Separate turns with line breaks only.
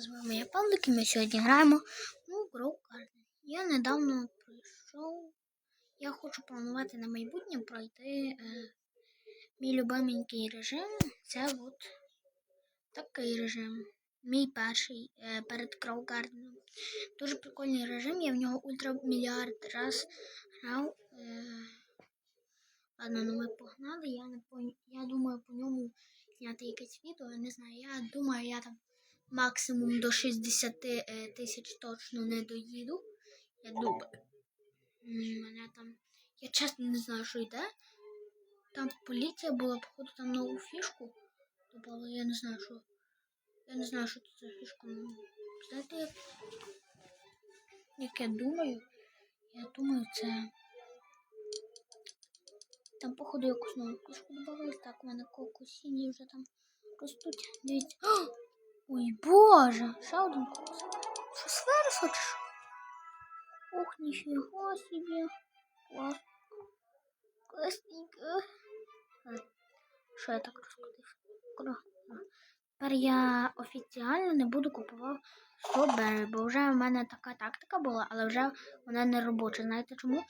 з вами я Павлик, і ми сьогодні граємо в Grow Garden. Я недавно прийшов. Я хочу планувати на майбутнє пройти е, мій любименький режим. Це от такий режим. Мій перший е, перед Grow Garden. Дуже прикольний режим, я в нього ультрамільярд раз грав. Е, ладно, ну ми погнали. Я, не по... я думаю по ньому зняти якесь відео. Я не знаю. Я думаю, я там максимум до 60 е, тисяч точно не доїду. Я думаю. Мене там. Я чесно не знаю, що йде. Там поліція була, походу, там нову фішку. Добавили, я не знаю, що. Я не знаю, що це за фішка. Знаєте, як, я думаю? Я думаю, це. Там, походу, якусь нову фішку додавали. Так, у мене кокосіні вже там ростуть. Дивіться. Ой, боже! Ще один кокос. Що виросло чи що? Ух, ніфіга собі. Клас. Класненько. Що я так розкрутив? Тепер я офіціально не буду купувати стробері, бо вже в мене така тактика була, але вже вона не робоча. Знаєте чому?